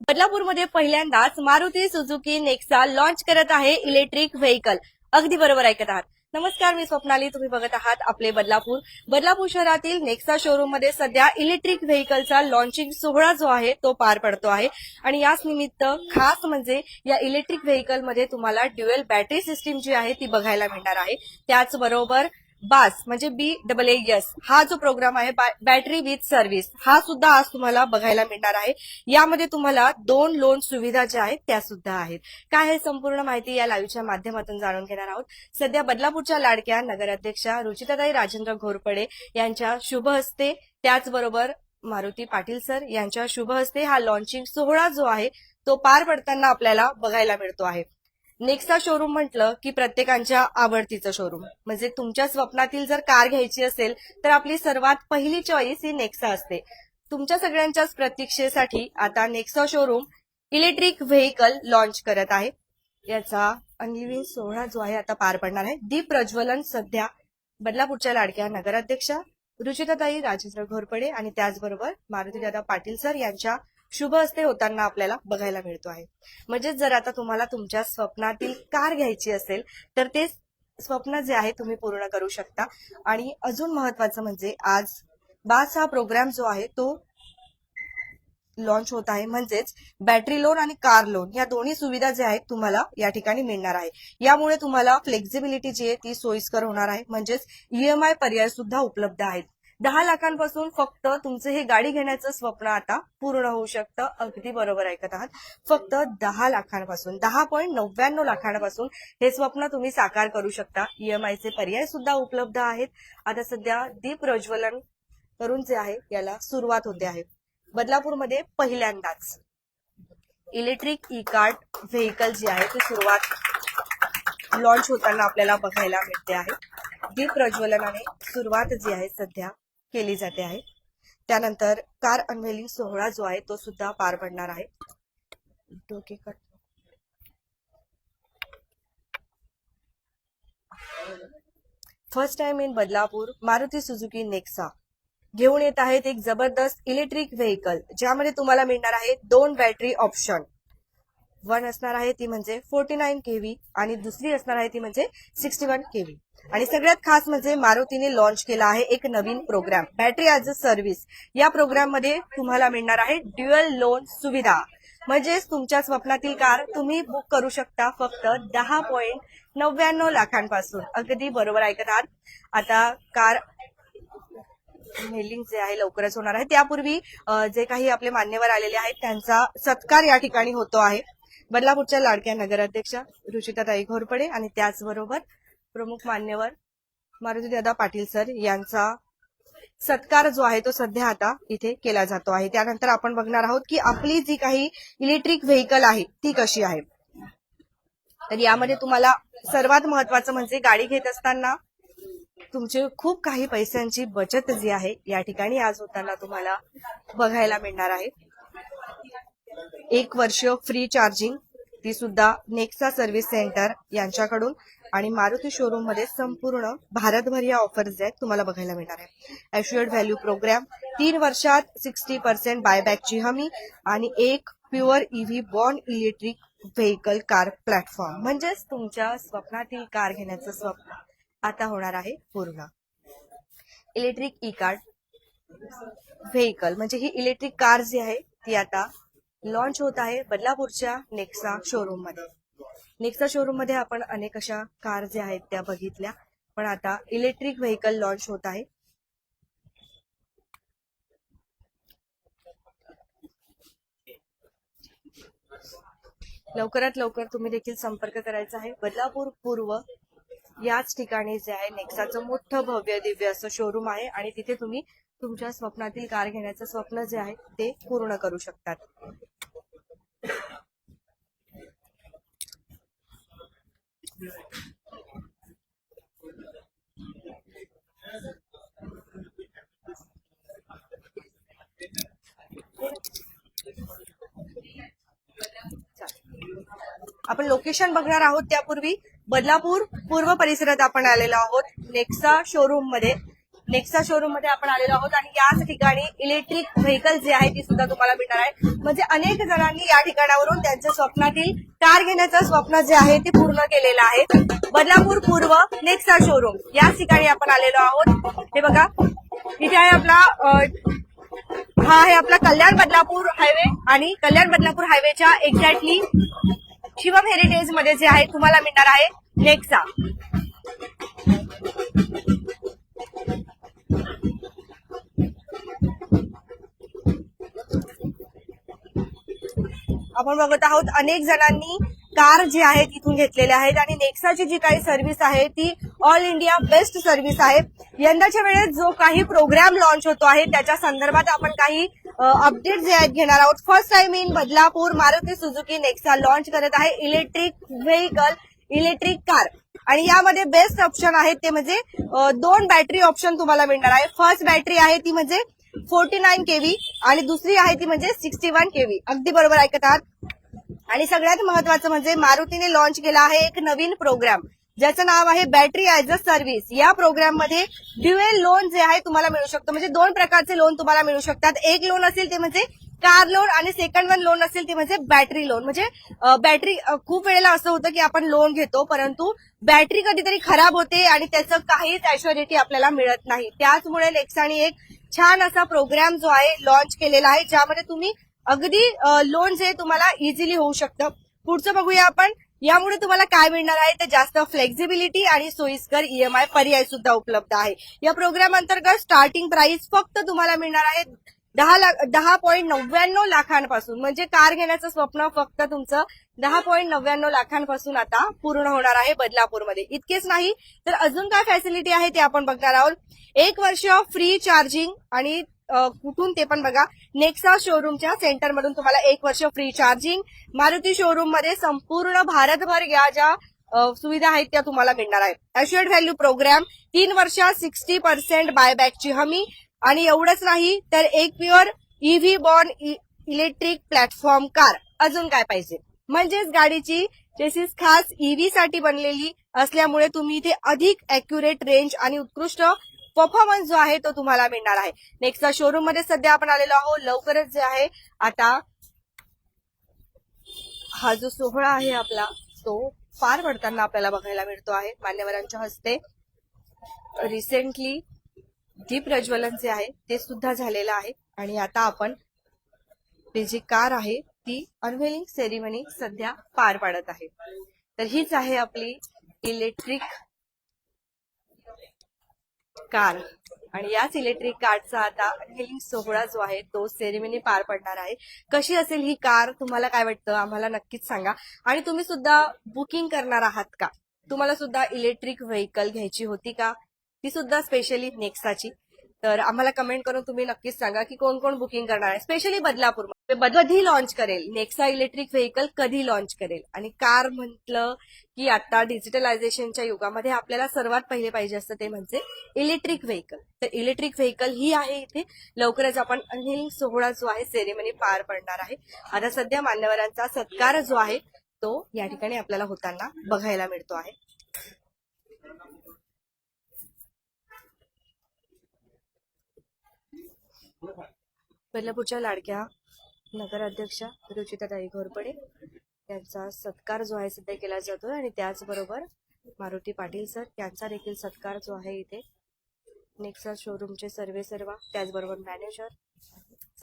बदलापूरमध्ये पहिल्यांदाच Maruti Suzuki Nexa launch करत आहे इलेक्ट्रिक व्हेकल अगदी बरोबर ऐकत आहात. नमस्कार मी स्वप्नाली. तुम्ही बघत आहात आपले बदलापूर. बदलापूर शहरातील नेक्सा शोरूममध्ये सध्या इलेक्ट्रिक व्हेकलचा लॉन्चिंग सोहळा जो आहे तो पार पडतो आहे. आणि याच निमित्त खास म्हणजे या इलेक्ट्रिक व्हेकलमध्ये तुम्हाला ड्युएल बॅटरी सिस्टीम जी आहे ती बघायला मिळणार आहे. त्याचबरोबर बास म्हणजे बी डबल ए एस हा जो प्रोग्राम आहे बॅटरी विथ सर्व्हिस हा सुद्धा आज तुम्हाला बघायला मिळणार आहे. यामध्ये तुम्हाला दोन लोन सुविधा ज्या आहेत त्या सुद्धा आहेत. काय हे संपूर्ण माहिती या लाईव्हच्या माध्यमातून जाणून घेणार आहोत. सध्या बदलापूरच्या लाडक्या नगराध्यक्षा रुचिताताई राजेंद्र घोरपडे यांच्या शुभ हस्ते त्याचबरोबर मारुती पाटील सर यांच्या शुभ हस्ते हा लॉन्चिंग सोहळा जो आहे तो पार पडताना आपल्याला बघायला मिळतो आहे. नेक्सा शोरूम म्हटलं की प्रत्येकांच्या आवडतीचं शोरूम म्हणजे तुमच्या स्वप्नातील जर कार घ्यायची असेल तर आपली सर्वात पहिली चॉईस ही नेक्सा असते. तुमच्या सगळ्यांच्याच प्रतीक्षेसाठी आता Nexa showroom electric vehicle launch करत आहे. याचा अनलिव्हिंग सोहळा जो आहे आता पार पडणार आहे. दीप प्रज्वलन सध्या बदलापूरच्या लाडक्या नगराध्यक्षा रुचिताताई राजेंद्र घोरपडे आणि त्याचबरोबर मारुतीदादा पाटील सर यांच्या शुभ हस्ते होताना आपल्याला बघायला मिळतो आहे. म्हणजेच जर आता तुम्हाला तुमच्या स्वप्नातील कार घ्यायची असेल तर ते स्वप्न जे आहे तुम्ही पूर्ण करू शकता. आणि अजून महत्वाचं म्हणजे आज बास हा प्रोग्राम जो आहे तो लॉन्च होत आहे. म्हणजेच बॅटरी लोन आणि कार लोन या दोन्ही सुविधा ज्या आहेत तुम्हाला या ठिकाणी मिळणार आहे. यामुळे तुम्हाला फ्लेक्झिबिलिटी जी आहे ती सोयीस्कर होणार आहे. म्हणजेच ईएमआय पर्याय सुद्धा उपलब्ध आहेत. दहा लाखांपासून फक्त तुमचं हे गाडी घेण्याचं स्वप्न आता पूर्ण होऊ शकतं. अगदी बरोबर ऐकत आहात. फक्त दहा लाखांपासून दहा पॉईंट नव्याण्णव लाखांपासून हे स्वप्न तुम्ही साकार करू शकता. ईएमआयचे पर्याय सुद्धा उपलब्ध आहेत. आता सध्या दीप प्रज्वलन करून जे आहे याला सुरुवात होते आहे. बदलापूरमध्ये पहिल्यांदाच. इलेक्ट्रिक ई कार्ड व्हेकल जी आहे ती सुरुवात लॉन्च होताना आपल्याला बघायला मिळते आहे. दीप प्रज्वलनाने सुरुवात जी आहे सध्या केली जाते आहे. त्यानंतर कार अनव्हेलिंग सोहळा जो आहे तो सुद्धा पार पडणार आहे. डोके cut. First time in Badlapur Maruti Suzuki Nexa. घेऊन येत आहेत एक जबरदस्त इलेक्ट्रिक व्हेकल ज्यामध्ये तुम्हाला मिळणार आहे दोन बॅटरी ऑप्शन वन असणार आहे ती म्हणजे फोर्टी नाईन केव्ही आणि दुसरी असणार आहे ती म्हणजे सिक्स्टी वन केव्ही. आणि सगळ्यात खास म्हणजे मारुतीने लॉन्च केला आहे एक नवीन program battery as a service या प्रोग्राममध्ये तुम्हाला मिळणार आहे ड्युअल लोन सुविधा. म्हणजेच तुमच्या स्वप्नातील कार तुम्ही बुक करू शकता फक्त दहा पॉईंट नव्याण्णव लाखांपासून. अगदी बरोबर ऐकत आहात. आता कार मेलिंग जे आहे लवकरच होणार आहे. त्यापूर्वी जे काही आपले मान्यवर आलेले आहेत त्यांचा सत्कार या ठिकाणी होतो आहे. बदलापूरच्या लाडक्या नगराध्यक्षा रुचिताताई घोरपडे आणि त्याचबरोबर प्रमुख मान्यवर मारुतीदादा पाटील सर यांचा सत्कार जो आहे तो सध्या आता इथे केला जातो आहे. त्यानंतर आपण बघणार आहोत की आपली जी काही इलेक्ट्रिक व्हेकल आहे ती कशी आहे? तर यामध्ये तुम्हाला सर्वात महत्वाचं म्हणजे गाडी घेत असताना तुमचे खूप काही पैशांची बचत जी आहे या ठिकाणी आज होताना तुम्हाला बघायला मिळणार आहे. एक वर्ष फ्री चार्जिंग ती सुद्धा नेक्सा सर्व्हिस सेंटर यांच्याकडून. आणि मारुती शोरूममध्ये संपूर्ण भारतभर या ऑफर्स आहेत तुम्हाला बघायला मिळणार आहे. ऍश्युअर्ड व्हॅल्यू प्रोग्राम तीन वर्षात सिक्स्टी पर्सेंट बायबॅकची हमी आणि एक pure EV born electric vehicle car platform म्हणजेच तुमच्या स्वप्नातील कार घेण्याचं स्वप्न आता होणार आहे पूर्ण. इलेक्ट्रिक ई कार्ड व्हेकल म्हणजे ही इलेक्ट्रिक कार जी आहे ती आता लॉन्च होत आहे बदलापूरच्या नेक्सा शोरूममध्ये. नेक्सा शोरूममध्ये आपण अनेक अशा कार ज्या आहेत त्या बघितल्या. पण आता इलेक्ट्रिक व्हेकल लॉन्च होत आहे. लवकरात लवकर तुम्ही देखील संपर्क करायचा आहे. बदलापूर पूर्व याच ठिकाणी जे आहे नेक्साचं मोठं भव्य दिव्य असं शोरूम आहे आणि तिथे तुम्ही तुमच्या स्वप्नातील कार घेण्याचं स्वप्न जे आहे ते पूर्ण करू शकतात. आपण लोकेशन बघणार आहोत त्यापूर्वी. बदलापूर पूर्व परिसरात आपण आलेलो आहोत. नेक्सा शोरूममध्ये. नेक्सा शोरूममध्ये आपण आलेलो आहोत आणि याच ठिकाणी इलेक्ट्रिक व्हेकल जे आहे ती सुद्धा तुम्हाला मिळणार आहे. म्हणजे अनेक जणांनी या ठिकाणावरून त्यांच्या स्वप्नातील कार घेण्याचं स्वप्न जे आहे ते पूर्ण केलेलं आहे. बदलापूर पूर्व नेक्सा शोरूम याच ठिकाणी आपण आलेलो आहोत. हे बघा. इथे आहे आपला हा आहे आपला कल्याण बदलापूर हायवे आणि कल्याण बदलापूर हायवेच्या एक्झॅक्टली शिवम हेरिटेजमध्ये जे आहे तुम्हाला मिळणार आहे नेक्सा आपण बघत आहोत अनेक जणांनी कार जे आहेत तिथून घेतलेल्या आहेत आणि नेक्साची जी काही सर्व्हिस आहे ती ऑल इंडिया बेस्ट सर्व्हिस आहे. यंदाच्या वेळेत जो काही प्रोग्राम लॉन्च होतो आहे त्याच्या संदर्भात आपण काही अपडेट जे आहेत घेणार आहोत. First time in Badlapur Maruti Suzuki Nexa launch करत आहे इलेक्ट्रिक व्हेकल इलेक्ट्रिक कार आणि यामध्ये बेस्ट ऑप्शन आहेत ते म्हणजे दोन बॅटरी ऑप्शन तुम्हाला मिळणार आहे. फर्स्ट बॅटरी आहे ती म्हणजे फोर्टी नाईन केव्ही आणि दुसरी आहे ती म्हणजे सिक्स्टी वन केव्ही. अगदी बरोबर ऐकत आहात. आणि सगळ्यात महत्वाचं म्हणजे मारुतीने लॉन्च केला आहे एक नवीन प्रोग्राम ज्याचं नाव आहे बॅटरी ऍज अ सर्व्हिस या प्रोग्राममध्ये ड्युएल लोन जे आहे तुम्हाला मिळू शकतं. म्हणजे दोन प्रकारचे लोन तुम्हाला मिळू शकतात. एक लोन असेल ते म्हणजे कार लोन आणि सेकंड वन लोन असेल ते म्हणजे बॅटरी लोन म्हणजे बॅटरी खूप वेळेला असं होतं की आपण लोन घेतो परंतु बॅटरी कधीतरी खराब होते आणि त्याचं काहीच ऍश्युरिटी आपल्याला मिळत नाही. त्याचमुळे नेक्साने एक छान असा प्रोग्राम जो आहे लॉन्च केलेला आहे ज्यामध्ये तुम्ही अगदी लोन जे तुम्हाला इझिली होऊ शकतं. पुढचं बघूया आपण. यामुळे तुम्हाला काय मिळणार आहे? तर जास्त फ्लेक्झिबिलिटी आणि सोयीस्कर ईएमआय पर्याय सुद्धा उपलब्ध आहे. या प्रोग्राम अंतर्गत स्टार्टिंग प्राइस फक्त तुम्हाला मिळणार आहे दहा लाख दहा पॉईंट नव्याण्णव लाखांपासून म्हणजे कार घेण्याचं स्वप्न फक्त तुमचं दहा पॉईंट नव्याण्णव लाखांपासून आता पूर्ण होणार आहे बदलापूरमध्ये. इतकेच नाही तर अजून काय फॅसिलिटी आहे ते आपण बघणार आहोत. एक वर्ष फ्री चार्जिंग आणि कुठून ते पण बघा. नेक्सा शोरूमच्या सेंटरमधून तुम्हाला एक वर्ष फ्री चार्जिंग मारुती शोरूममध्ये संपूर्ण भारतभर या ज्या सुविधा आहेत त्या तुम्हाला मिळणार आहेत. अश्युअर्ड व्हॅल्यू प्रोग्राम तीन वर्षात सिक्स्टी पर्सेंट बायबॅकची हमी आणि एवढंच नाही तर एक pure EV born electric platform car अजून काय पाहिजे? म्हणजेच गाडीची चेसिस खास ईव्ही साठी बनलेली असल्यामुळे तुम्ही इथे अधिक अॅक्युरेट रेंज आणि उत्कृष्ट परफॉर्मन्स जो आहे तो तुम्हाला मिळणार आहे. नेक्स्ट शोरूममध्ये सध्या आपण आलेलो आहोत. लवकरच जे आहे आता हा जो सोहळा आहे आपला तो पार पडताना आपल्याला बघायला मिळतो आहे. मान्यवरांच्या हस्ते. रिसेंटली जी प्रज्वलन जे आहे ते सुद्धा झालेलं आहे. आणि आता आपण ती जी कार आहे ती अनव्हेलिंग सेरेमनी सध्या पार पाडत आहे. तर हीच आहे आपली इलेक्ट्रिक कार आणि याच इलेक्ट्रिक कारचा आता अनव्हेलिंग सोहळा जो आहे तो सेरेमनी पार पडणार आहे. कशी असेल ही कार तुम्हाला काय वाटतं? आम्हाला नक्कीच सांगा. आणि तुम्ही सुद्धा बुकिंग करणार आहात का? तुम्हाला सुद्धा इलेक्ट्रिक व्हेकल घ्यायची होती का? ती सुद्धा स्पेशली नेक्साची तर आम्हाला कमेंट करून तुम्ही नक्कीच सांगा की कोण कोण बुकिंग करणार आहे. स्पेशली बदलापूर कधी लॉन्च करेल? नेक्सा इलेक्ट्रिक व्हेकल कधी लॉन्च करेल? आणि कार म्हटलं की आता डिजिटलायझेशनच्या युगामध्ये आपल्याला सर्वात पहिले पाहिजे असतं ते म्हणजे इलेक्ट्रिक व्हेकल तर इलेक्ट्रिक व्हेकल ही आहे इथे. लवकरच आपण अनिल सोहळा जो आहे सेरेमनी पार पडणार आहे. आता सध्या मान्यवरांचा सत्कार जो आहे तो या ठिकाणी आपल्याला होताना बघायला मिळतो आहे. बदलापूरच्या लाडक्या नगराध्यक्षा रुचिताताई घोरपडे यांचा सत्कार जो आहे सध्या केला जातोय आणि त्याचबरोबर मारुती पाटील सर यांचा देखील सत्कार जो आहे इथे. नेक्सा शोरूमचे सर्वे सर्वा त्याचबरोबर मॅनेजर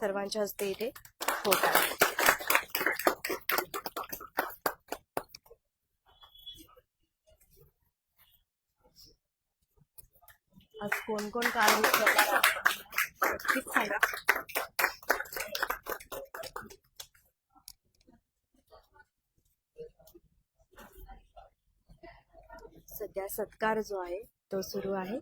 सर्वांच्या हस्ते इथे होत आहे. आज कोण कोण कार बुक सांगा सध्या सत्कार जो आहे तो सुरू आहे.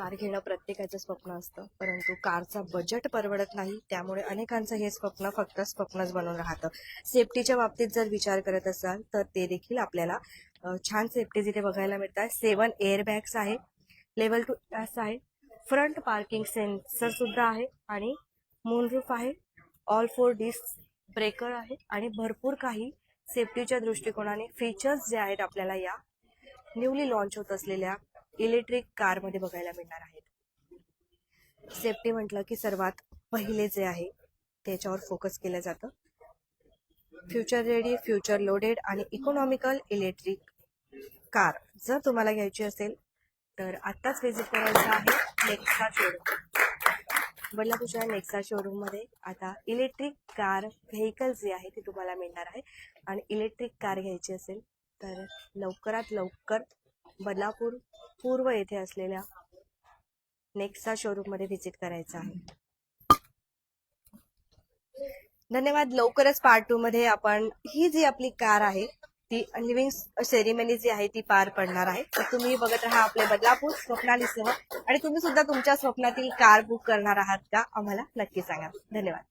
कार घेणं प्रत्येकाचं स्वप्न असतं. परंतु कारचा बजेट परवडत नाही त्यामुळे अनेकांचं हे स्वप्न फक्त स्वप्नच बनून राहतं. सेफ्टीच्या बाबतीत जर विचार करत असाल तर ते देखील आपल्याला छान सेफ्टी जिथे बघायला मिळतात. सेवन एअर बॅग्स आहे लेवल टू असं आहे फ्रंट पार्किंग सेन्सर सुद्धा आहे आणि मूनरूफ आहे. ऑल फोर डिस्क ब्रेकर आहे आणि भरपूर काही सेफ्टीच्या दृष्टिकोनाने फीचर्स जे आहेत आपल्याला या न्यूली लॉन्च होत असलेल्या इलेक्ट्रिक कारमध्ये बघायला मिळणार आहेत. सेफ्टी म्हटलं की सर्वात पहिले जे आहे त्याच्यावर फोकस केलं जातं. फ्युचर रेडी फ्युचर लोडेड आणि इकॉनॉमिकल इलेक्ट्रिक कार जर तुम्हाला घ्यायची असेल तर आत्ताच व्हिजिट करायचं आहे नेक्सा शोरूम बदलापूरच्या नेक्सा शोरूममध्ये आता इलेक्ट्रिक कार व्हेकल जे आहे ते तुम्हाला मिळणार आहे. आणि इलेक्ट्रिक कार घ्यायची असेल तर लवकरात लवकर बदलापूर पूर्व येथे असलेल्या नेक्सा शोरूममध्ये व्हिजिट करायचं आहे. धन्यवाद. लवकरच पार्ट टू मध्ये आपण ही जी आपली कार आहे ती लिव्हिंग सेरेमनी जी आहे ती पार पडणार आहे. तर तुम्ही बघत राहा आपले बदलापूर स्वप्नालीसह. आणि तुम्ही सुद्धा तुमच्या स्वप्नातील कार बुक करणार आहात का? आम्हाला नक्की सांगा. धन्यवाद.